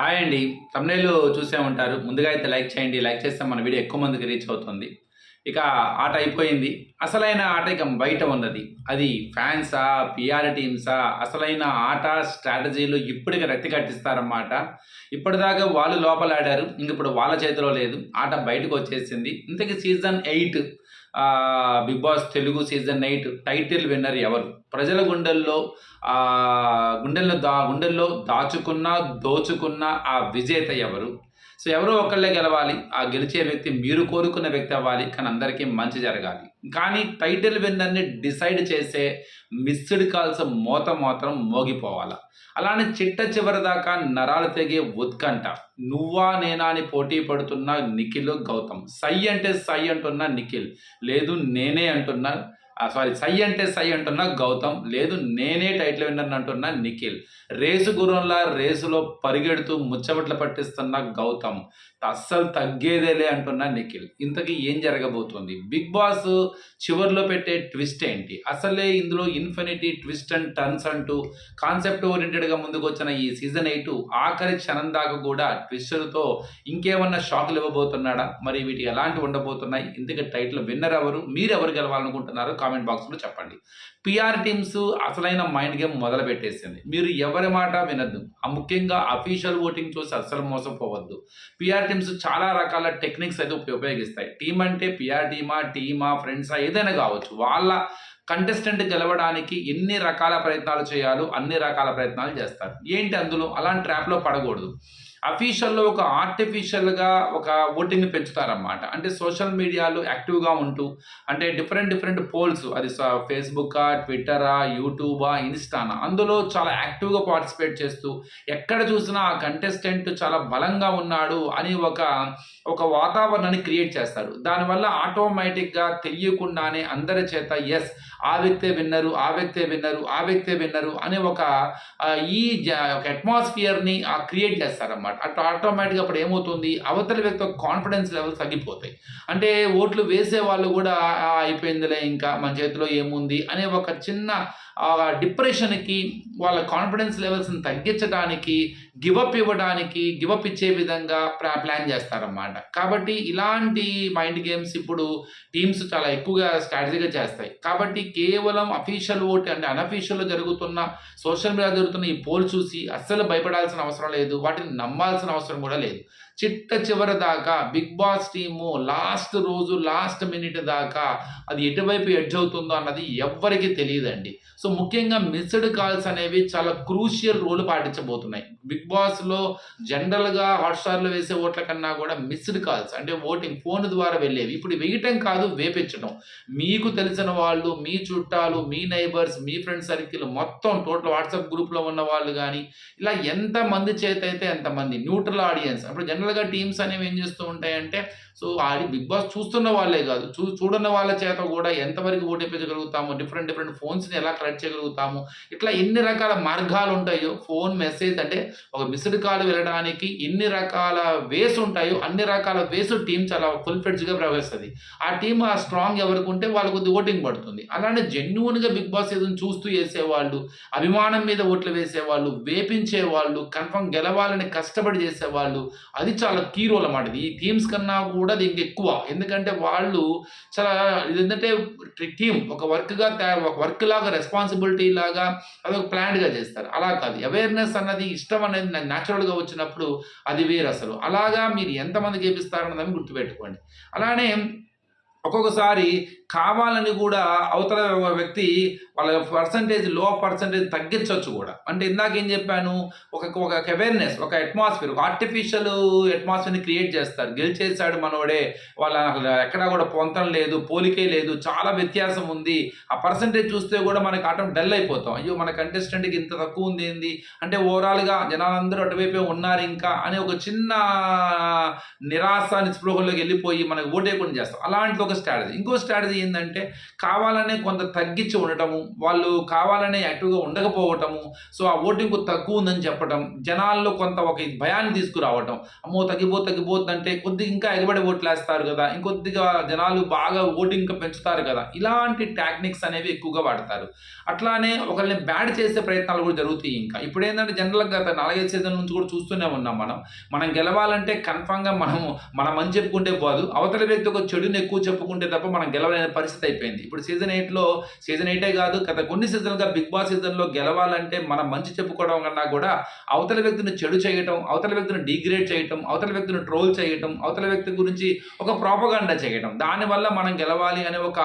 Hi అండి. Thumbnail చూసే ఉంటారు. ముందుగా అయితే లైక్ చేయండి. లైక్ చేస్తే మన వీడియో ఎక్కువ మందికి రీచ్ అవుతుంది. ఇక ఆట అయిపోయింది. అసలైన ఆట ఇక బయట ఉన్నది. అది ఫ్యాన్సా పిఆర్ టీమ్సా అసలైన ఆట స్ట్రాటజీలు ఇప్పటికి రక్తి కట్టిస్తారన్నమాట. ఇప్పటిదాకా వాళ్ళు లోపల ఆడారు ఇంక ఇప్పుడు వాళ్ళ చేతిలో లేదు. ఆట బయటకు వచ్చేసింది. ఇంతకీ season eight Bigg Boss Telugu season nine title winner ఎవరు? ప్రజల గుండెల్లో గుండెల్లో దా గుండెల్లో దాచుకున్న దోచుకున్న ఆ విజేత ఎవరు? సో ఎవరో ఒకళ్ళే గెలవాలి. ఆ గెలిచే వ్యక్తి మీరు కోరుకున్న వ్యక్తి అవ్వాలి. కానీ అందరికీ మంచి జరగాలి. కానీ టైటిల్ విన్నర్ని డిసైడ్ చేసే మిస్డ్ కాల్స్ మోత మాత్రం మోగిపోవాలి. అలానే చిట్ట చివరి దాకా నరాలు తెగే ఉత్కంఠ. నువ్వా నేనా అని పోటీ పడుతున్న నిఖిల్ గౌతమ్. సై అంటే సై అంటున్న నిఖిల్. లేదు నేనే అంటున్నా సారీ సై అంటే సై అంటున్న గౌతమ్ లేదు నేనే టైటిల్ విన్నర్ అంటున్న నిఖిల్. రేసు గుర్రంలా రేసులో పరిగెడుతూ ముచ్చబట్లు పట్టిస్తున్న గౌతమ్ అస్సలు తగ్గేదేలే అంటున్న నిఖిల్. ఇంతకీ ఏం జరగబోతుంది? బిగ్ బాస్ చివరిలో పెట్టే ట్విస్ట్ ఏంటి? అసలే ఇందులో ఇన్ఫినిటీ ట్విస్ట్ అండ్ టర్న్స్ అంటూ కాన్సెప్ట్ ఓరియంటెడ్గా ముందుకు వచ్చిన ఈ సీజన్ ఎయిట్ ఆఖరి క్షణం దాకా కూడా ట్విస్టులతో ఇంకేమన్నా షాకులు ఇవ్వబోతున్నాడా? మరి వీటి ఎలాంటి ఉండబోతున్నాయి? ఇంతకీ టైటిల్ విన్నర్ ఎవరు? మీరు ఎవరు గెలవాలనుకుంటున్నారు? కామెంట్ బాక్స్లో చెప్పండి. పిఆర్ టీమ్స్ అసలైన మైండ్ గేమ్ మొదలు పెట్టేసింది మీరు ఎవరి మాట వినద్దు. ఆ ముఖ్యంగా అఫీషియల్ ఓటింగ్ చూసి అస్సలు మోసపోవద్దు. పిఆర్ టీమ్స్ చాలా రకాల టెక్నిక్స్ అయితే ఉపయోగిస్తాయి. టీం అంటే పిఆర్ టీమా టీమా ఫ్రెండ్సా ఏదైనా కావచ్చు. వాళ్ళ కంటెస్టెంట్ గెలవడానికి ఎన్ని రకాల ప్రయత్నాలు చేయాలో అన్ని రకాల ప్రయత్నాలు చేస్తారు. ఏంటి అందులో? అలాంటి ట్రాప్లో పడకూడదు. అఫీషియల్లో ఒక ఆర్టిఫిషియల్గా ఒక ఓటింగ్ని పెంచుతారన్నమాట. అంటే సోషల్ మీడియాలో యాక్టివ్గా ఉంటూ అంటే డిఫరెంట్ డిఫరెంట్ పోల్స్ అది ఫేస్బుక్కా ట్విట్టరా యూట్యూబా ఇన్స్టానా అందులో చాలా యాక్టివ్గా పార్టిసిపేట్ చేస్తూ ఎక్కడ చూసినా ఆ కంటెస్టెంట్ చాలా బలంగా ఉన్నాడు అని ఒక ఒక వాతావరణాన్ని క్రియేట్ చేస్తారు దానివల్ల ఆటోమేటిక్గా తెలియకుండానే అందరి చేత ఎస్ ఆ వ్యక్తే విన్నరు ఆ వ్యక్తే విన్నరు ఆ వ్యక్తే విన్నరు అనే ఒక ఈ జ- ఒక అట్మాస్ఫియర్ని క్రియేట్ చేస్తారన్నమాట. అట్లా ఆటోమేటిక్గా అప్పుడు ఏమవుతుంది? అవతల వ్యక్తి కాన్ఫిడెన్స్ లెవెల్స్ తగ్గిపోతాయి. అంటే ఓట్లు వేసే వాళ్ళు కూడా అయిపోయిందిలే ఇంకా మన చేతిలో ఏముంది? అనే ఒక చిన్న డిప్రెషన్కి వాళ్ళ కాన్ఫిడెన్స్ లెవెల్స్ని తగ్గించడానికి గివప్ ఇవ్వడానికి గివప్ ఇచ్చే విధంగా ప్లా ప్లాన్ చేస్తారన్నమాట. కాబట్టి ఇలాంటి మైండ్ గేమ్స్ ఇప్పుడు టీమ్స్ చాలా ఎక్కువగా స్ట్రాటజీగా చేస్తాయి. కాబట్టి కేవలం అఫీషియల్ ఓట్ అంటే అనఫీషియల్లో జరుగుతున్న సోషల్ మీడియా జరుగుతున్న ఈ పోల్ చూసి అస్సలు భయపడాల్సిన అవసరం లేదు వాటిని నమ్మాల్సిన అవసరం కూడా లేదు. చిట్ట చివరి దాకా బిగ్ బాస్ టీము లాస్ట్ రోజు లాస్ట్ మినిట్ దాకా అది ఎటువైపు ఎడ్జ్ అవుతుందో అన్నది ఎవ్వరికీ తెలియదండి. సో ముఖ్యంగా మిస్డ్ కాల్స్ అనేవి చాలా క్రూషియల్ రోల్ పాటించబోతున్నాయి. బిగ్ బాస్లో జనరల్గా హాట్స్టార్లో వేసే ఓట్ల కన్నా కూడా మిస్డ్ కాల్స్ అంటే ఓటింగ్ ఫోన్ ద్వారా వెళ్ళేవి. ఇప్పుడు వేయటం కాదు వేపించడం మీకు తెలిసిన వాళ్ళు మీ చుట్టాలు మీ నైబర్స్ మీ ఫ్రెండ్ సర్కిల్ మొత్తం టోటల్ వాట్సాప్ గ్రూప్లో ఉన్న వాళ్ళు కానీ ఇలా ఎంతమంది చేత అయితే ఎంతమంది న్యూట్రల్ ఆడియన్స్ అప్పుడు జనరల్గా టీమ్స్ అనేవి ఏం చేస్తూ ఉంటాయంటే సో ఆడి బిగ్ బాస్ చూస్తున్న వాళ్ళే కాదు. చూ చూడన్న వాళ్ళ చేత కూడా ఎంతవరకు ఓటేపించగలుగుతాము డిఫరెంట్ డిఫరెంట్ ఫోన్స్ని ఎలా కలెక్ట్ చేయగలుగుతాము ఇట్లా ఎన్ని రకాల మార్గాలు ఉంటాయో ఫోన్ మెసేజ్ అంటే ఒక మిస్డ్ కాల్ వెళ్ళడానికి ఎన్ని రకాల వేస్ ఉంటాయో అన్ని రకాల వేస్ టీం చాలా ఫుల్ ఫ్లెడ్జ్గా ప్రవేశిస్తుంది ఆ టీం ఆ స్ట్రాంగ్ ఎవరికి ఉంటే వాళ్ళకు కొద్ది ఓటింగ్ పడుతుంది. అలానే జెన్యున్గా బిగ్ బాస్ ఏదో చూస్తూ వేసేవాళ్ళు అభిమానం మీద ఓట్లు వేసేవాళ్ళు వేపించే వాళ్ళు కన్ఫర్మ్ గెలవాలని కష్టపడి చేసేవాళ్ళు అది చాలా కీ రోల్ అన్నమాట ఇది. ఈ టీమ్స్ కన్నా కూడా దీనికి ఎక్కువ. ఎందుకంటే వాళ్ళు చాలా ఏంటంటే టీం ఒక వర్క్గా ఒక వర్క్ లాగా రెస్పాన్సిబిలిటీ లాగా అదొక ప్లాన్డ్గా చేస్తారు. అలా కాదు. అవేర్నెస్ అన్నది ఇష్టం అనేది న్యాచురల్గా వచ్చినప్పుడు అది వేరు అసలు. అలాగా మీరు ఎంతమంది చేపిస్తారన్నదని గుర్తుపెట్టుకోండి. అలానే ఒక్కొక్కసారి కావాలని కూడా అవతల వ్యక్తి వాళ్ళ పర్సంటేజ్లో పర్సంటేజ్ తగ్గించవచ్చు కూడా. అంటే ఇందాక ఏం చెప్పాను? ఒక ఒక అవేర్నెస్ ఒక అట్మాస్ఫియర్ ఒక ఆర్టిఫిషియల్ అట్మాస్ఫియర్ని క్రియేట్ చేస్తారు. గెలిచేసాడు మనోడే. వాళ్ళ అసలు ఎక్కడా కూడా పొంతం లేదు పోలికే లేదు చాలా వ్యత్యాసం ఉంది. ఆ పర్సంటేజ్ చూస్తే కూడా మనకి ఆటం డల్ అయిపోతాం. అయ్యో మన కంటెస్టెంట్కి ఇంత తక్కువ ఉంది ఏంది? అంటే ఓవరాల్గా జనాలందరూ అటువైపే ఉన్నారు ఇంకా అనే ఒక చిన్న నిరాశ నిస్పృహలోకి వెళ్ళిపోయి మనకి ఓటేయకుండా చేస్తాం. అలాంటిది ఒక స్ట్రాటజీ ఇంకో స్ట్రాటజీ ఏంటంటే కావాలనే కొంత తగ్గించి ఉండటము వాళ్ళు కావాలనే యాక్టివ్గా ఉండకపోవటము సో ఆ ఓటింగ్ తక్కువ ఉందని చెప్పటం జనాల్లో కొంత ఒక భయాన్ని తీసుకురావటం. అమ్మో తగ్గిపో తగ్గిపోతుందంటే కొద్దిగా ఇంకా ఎగబడి ఓట్లు వేస్తారు కదా ఇంకొద్దిగా జనాలు బాగా ఓటింగ్ పెంచుతారు కదా ఇలాంటి టాక్నిక్స్ అనేవి ఎక్కువగా వాడతారు. అట్లానే ఒకరిని బ్యాడ్ చేసే ప్రయత్నాలు కూడా జరుగుతాయి ఇంకా. ఇప్పుడు ఏంటంటే జనరల్గా గత నాలుగైదు సీజన్ నుంచి కూడా చూస్తూనే ఉన్నాం మనం. మనం గెలవాలంటే కన్ఫామ్గా మనము మనం మంచి చెప్పుకుంటే పోదు అవతల వ్యక్తి ఒక చెడుని ఎక్కువ చెప్పుకుంటే తప్ప మనం గెలవలేని పరిస్థితి అయిపోయింది. ఇప్పుడు సీజన్ ఎయిట్లో సీజన్ ఎయిటే కాదు గత కొన్ని సీజన్లుగా బిగ్ బాస్ సీజన్లో గెలవాలంటే మనం మంచి చెప్పుకోవడం కన్నా కూడా అవతల వ్యక్తిని చెడు చేయటం అవతల వ్యక్తిని డిగ్రేడ్ చేయటం అవతల వ్యక్తిని ట్రోల్ చేయటం అవతల వ్యక్తి గురించి ఒక ప్రాపగాండా చేయటం. దానివల్ల మనం గెలవాలి అనే ఒక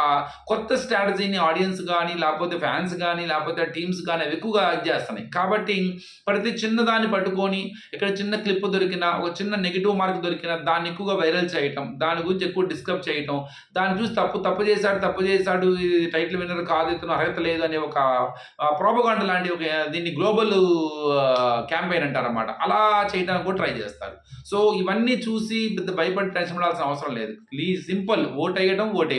కొత్త స్ట్రాటజీని ఆడియన్స్ కానీ లేకపోతే ఫ్యాన్స్ కానీ లేకపోతే టీమ్స్ కానీ అవి ఎక్కువగా ఇది చేస్తున్నాయి. కాబట్టి ప్రతి చిన్నదాన్ని పట్టుకొని ఇక్కడ చిన్న క్లిప్ దొరికినా ఒక చిన్న నెగిటివ్ మార్క్ దొరికినా దాన్ని ఎక్కువగా వైరల్ చేయటం దాని గురించి ఎక్కువ డిస్కస్ చేయటం దాన్ని చూసి తప్పు తప్పు చేశాడు తప్పు చేశాడు ఇది టైటిల్ విన్నర్ కాదు ఇతను అర్హత లేదు అనే ఒక ప్రోపగాండ లాంటి ఒక దీన్ని గ్లోబల్ క్యాంపెయిన్ అంటారనమాట అలా చేయడానికి కూడా ట్రై చేస్తారు సో ఇవన్నీ చూసి పెద్ద భయపడి టెన్షన్ పడాల్సిన అవసరం లేదు. Please simple. ఓట్ వేయడం ఓట్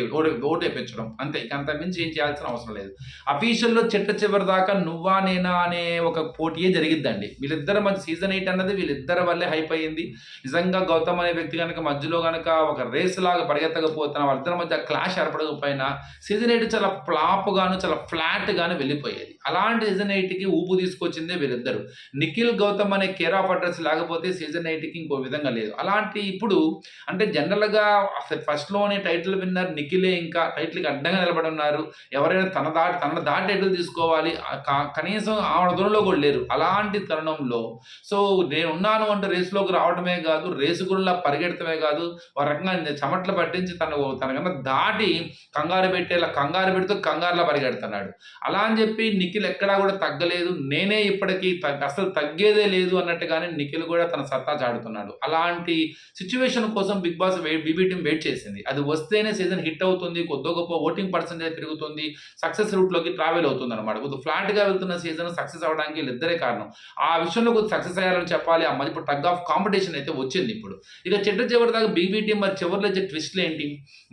ఓట్ వేయించడం. అంతే. ఇక అంత మించి ఏం చేయాల్సిన అవసరం లేదు. అఫీషియల్లో చిట్ట చివరి దాకా నువ్వా నేనా అనే ఒక పోటీయే జరిగిద్దండి. వీళ్ళిద్దరు మధ్య సీజన్ ఎయిట్ అన్నది వీళ్ళిద్దరి వల్లే హైప్ అయ్యింది నిజంగా గౌతమ్ అనే వ్యక్తి కనుక మధ్యలో కనుక ఒక రేస్ లాగా పరిగెత్తకపోతున్నా వాళ్ళిద్దరి మధ్య క్లాష్ పైన. సీజన్ ఎయిట్ చాలా ఫ్లాప్ గాను చాలా ఫ్లాట్ గాను వెళ్ళిపోయేది. అలాంటి సీజన్ ఎయిట్కి ఊపు తీసుకొచ్చిందే వీళ్ళిద్దరు. నిఖిల్ గౌతమ్ అనే కేర్ ఆఫ్ అడ్రస్ లేకపోతే సీజన్ ఎయిట్కి ఇంకో విధంగా లేదు. అలాంటి ఇప్పుడు అంటే జనరల్గా అసలు ఫస్ట్లోనే టైటిల్ విన్నర్ నిఖిలే ఇంకా టైటిల్కి అడ్డంగా నిలబడి ఉన్నారు. ఎవరైనా తన దాటి తన దాటి టైటిల్ తీసుకోవాలి. కనీసం ఆవిడ దూరంలో కూడా లేరు. అలాంటి తరుణంలో సో నేను ఉన్నాను అంటే రేసులోకి రావడమే కాదు రేసు గురిలా పరిగెడటమే కాదు ఒక రకంగా చెమట్లు పట్టించి తను తనకన్నా దాటి కంగారు పెట్టేలా కంగారు పెడుతూ కంగారులా పరిగెడుతున్నాడు. అలా అని చెప్పి నిఖిల్ ఎక్కడా కూడా తగ్గలేదు. నేనే ఇప్పటికీ తగ్గ అసలు తగ్గేదే లేదు అన్నట్టుగానే నిఖిల్ కూడా తన సత్తా చాడుతున్నాడు అలాంటి సిచ్యువేషన్ కోసం Bigg Boss wait BB team wait చేసింది. అది వస్తేనే సీజన్ హిట్ అవుతుంది కొద్దో గొప్ప ఓటింగ్ పర్సెంటేజ్ పెరుగుతుంది సక్సెస్ రూట్లోకి ట్రావెల్ అవుతుంది అనమాట కొద్దిగా ఫ్లాట్గా వెళ్తున్న సీజన్ సక్సెస్ అవ్వడానికి వీళ్ళిద్దరే కారణం. ఆ విషయంలో కొద్దిగా సక్సెస్ అయ్యారని చెప్పాలి. ఆ మధ్య ఇప్పుడు టగ్ ఆఫ్ కాంపిటీషన్ అయితే వచ్చింది ఇప్పుడు. ఇక చెట్టు చివరి దాకా బీబీ టీం మరి చివరిలో వచ్చే ట్విస్ట్లు ఏంటి?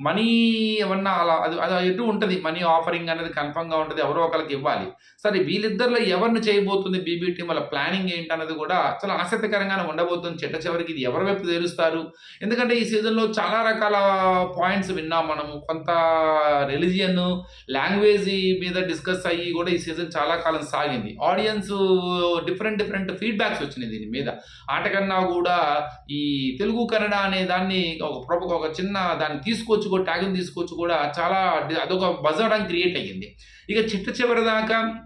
మనీ ఏమన్నా అలా అది అది ఎటు ఉంటుంది? మనీ ఆఫరింగ్ అనేది కన్ఫర్మ్గా ఉంటుంది ఎవరో ఒకరికి ఇవ్వాలి. సరే వీళ్ళిద్దరిలో ఎవరిని చేయబోతుంది బీబీటీ వాళ్ళ ప్లానింగ్ ఏంటి అన్నది కూడా చాలా ఆసక్తికరంగానే ఉండబోతుంది. చెట్ట చివరికి ఇది ఎవరి వైపు తెలుస్తారు? ఎందుకంటే ఈ సీజన్లో చాలా రకాల పాయింట్స్ విన్నాం మనము. కొంత రిలీజియన్ లాంగ్వేజ్ మీద డిస్కస్ అయ్యి కూడా ఈ సీజన్ చాలా కాలం సాగింది. ఆడియన్స్ డిఫరెంట్ డిఫరెంట్ ఫీడ్బ్యాక్స్ వచ్చినాయి దీని మీద. ఆటకన్నా కూడా ఈ తెలుగు కన్నడ అనే దాన్ని ఒక ప్రొప ఒక చిన్న దాన్ని తీసుకొచ్చి కూడా ట్యాగ్ని తీసుకొచ్చి కూడా చాలా అదొక అదొక బజాడానికి క్రియేట్ అయ్యింది. ఇక చిట్ట చివరి దాకా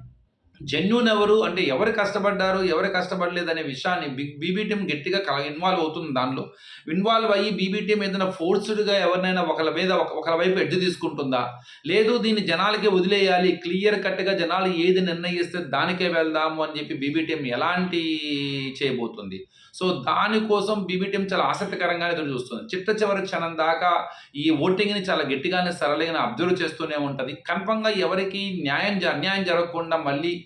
జెన్యున్ ఎవరు అంటే ఎవరు కష్టపడ్డారు ఎవరు కష్టపడలేదు అనే విషయాన్ని బిగ్ బీబీ టీం గట్టిగా ఇన్వాల్వ్ అవుతుంది దానిలో. ఇన్వాల్వ్ అయ్యి బీబీ టీం ఏదైనా ఫోర్స్డ్గా ఎవరినైనా ఒకళ్ళ మీద ఒక వైపు ఎడ్జ్ తీసుకుంటుందా? లేదు దీన్ని జనాలకే వదిలేయాలి క్లియర్ కట్గా జనాలు ఏది నిర్ణయిస్తే దానికే వెళ్దాము అని చెప్పి బీబీ టీం ఎలాంటి చేయబోతుంది? సో దానికోసం బీబీ టీం చాలా ఆసక్తికరంగా ఎదురు చూస్తుంది. చిట్ట చివరి క్షణం దాకా ఈ ఓటింగ్ని చాలా గట్టిగానే సరళంగా అబ్జర్వ్ చేస్తూనే ఉంటుంది. కన్ఫర్మ్గా ఎవరికి న్యాయం జ- అన్యాయం జరగకుండా మళ్ళీ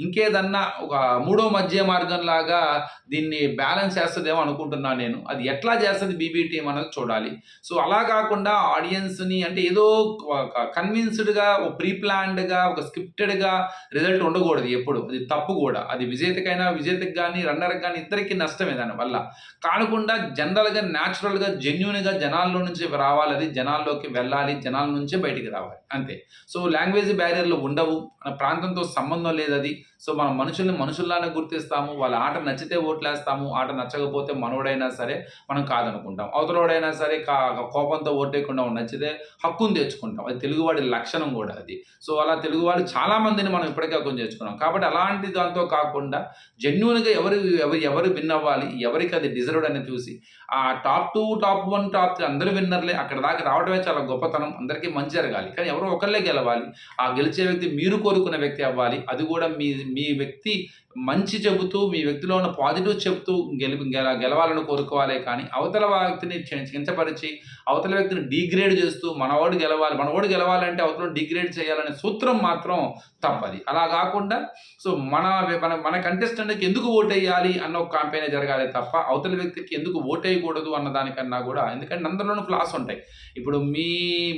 ఇంకేదన్నా ఒక మూడో మధ్య మార్గం లాగా దీన్ని బ్యాలెన్స్ చేస్తుందేమో అనుకుంటున్నాను నేను. అది ఎట్లా చేస్తుంది బీబీటీఎం అనేది చూడాలి. సో అలా కాకుండా ఆడియన్స్ని అంటే ఏదో కన్విన్స్డ్గా ఒక ప్రీ ప్లాన్డ్గా ఒక స్క్రిప్టెడ్గా రిజల్ట్ ఉండకూడదు ఎప్పుడు. అది తప్పు కూడా. అది విజేతకైనా విజేతకు కానీ రన్నర్కి కానీ ఇద్దరికి నష్టమే దానివల్ల కానకుండా జనరల్గా న్యాచురల్గా జెన్యున్గా జనాల్లో నుంచి రావాలి. అది జనాల్లోకి వెళ్ళాలి. జనాల నుంచే బయటికి రావాలి. అంతే. సో లాంగ్వేజ్ బ్యారియర్లు ఉండవు. మన ప్రాంతంతో సంబంధం లేదు అది. సో మనం మనుషుల్ని మనుషుల్లానే గుర్తిస్తాము వాళ్ళ ఆట నచ్చితే ఓట్లేస్తాము ఆట నచ్చకపోతే మనోడైనా సరే మనం కాదనుకుంటాం. అవతలోడైనా సరే కా కోపంతో ఓటేయకుండా నచ్చితే హక్కును తెచ్చుకుంటాం. అది తెలుగువాడి లక్షణం కూడా అది. సో అలా తెలుగువాడు చాలా మందిని మనం ఇప్పటికే హక్కును తెచ్చుకున్నాం కాబట్టి అలాంటి దాంతో కాకుండా జెన్యున్గా ఎవరు ఎవరు ఎవరు విన్ అవ్వాలి ఎవరికి అది డిజర్వ్డ్ అని చూసి ఆ top two top one top three అందరూ విన్నర్లే అక్కడ దాకా రావడమే చాలా గొప్పతనం. అందరికీ మంచి జరగాలి. కానీ ఎవరో ఒకళ్ళే గెలవాలి. ఆ గెలిచే వ్యక్తి మీరు కోరుకున్న వ్యక్తి అవ్వాలి. అది కూడా మీ మీ వ్యక్తి మంచి చెబుతూ మీ వ్యక్తిలో ఉన్న పాజిటివ్ చెబుతూ గెలుపు గెల గెలవాలని కోరుకోవాలే కానీ అవతల వ్యక్తిని కిం- కించపరిచి అవతల వ్యక్తిని డిగ్రేడ్ చేస్తూ మనవాడు గెలవాలి మనవాడు గెలవాలంటే అవతల డిగ్రేడ్ చేయాలనే సూత్రం మాత్రం తప్పది. అలా కాకుండా సో మన మన మన కంటెస్టెంట్కి ఎందుకు ఓటేయాలి అన్న ఒక క్యాంపెయిన్ జరగాలి తప్ప అవతల వ్యక్తికి ఎందుకు ఓటేయకూడదు అన్న దానికన్నా కూడా ఎందుకంటే అందరిలోనూ ఫ్లాస్ ఉంటాయి. ఇప్పుడు మీ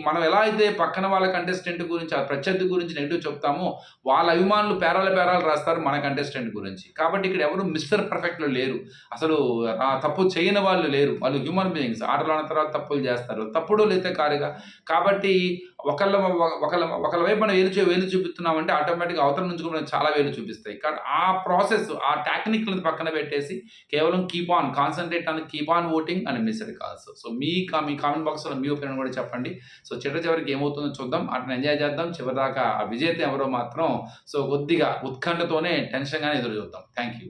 మనం ఎలా అయితే పక్కన వాళ్ళ కంటెస్టెంట్ గురించి ఆ ప్రత్యర్థి గురించి నెగిటివ్ చెప్తామో వాళ్ళ అభిమానులు పేరాల పేరాలు రాస్తారు మన కంటెస్టెంట్ గురించి. కాబట్టి ఇక్కడ ఎవరు మిస్టర్ పర్ఫెక్ట్లో లేరు. అసలు ఆ తప్పు చేయని వాళ్ళు లేరు. వాళ్ళు హ్యూమన్ బీయింగ్స్ ఆటలు ఆడిన తర్వాత తప్పులు చేస్తారు. తప్పుడు లేతే కారుగా కాబట్టి ఒకళ్ళ ఒకళ్ళ ఒకళ్ళ వైపు మనం వేలు వేలు చూపిస్తున్నామంటే ఆటోమేటిక్గా అవతల నుంచి కూడా చాలా వేలు చూపిస్తాయి. కానీ ఆ ప్రాసెస్ ఆ టెక్నిక్లను పక్కన పెట్టేసి కేవలం keep on concentrate on keep on voting అని మిస్డ్ కాల్స్ సో మీ కా- మీ కామెంట్ బాక్స్లో మీ ఒపీనియన్ కూడా చెప్పండి. సో చివరి చివరికి ఏమవుతుందో చూద్దాం. అట్లా ఎంజాయ్ చేద్దాం. చివరిదాకా ఆ విజేత ఎవరో మాత్రం సో కొద్దిగా ఉత్కంఠతోనే టెన్షన్గానే ఎదురు చూద్దాం థ్యాంక్ యూ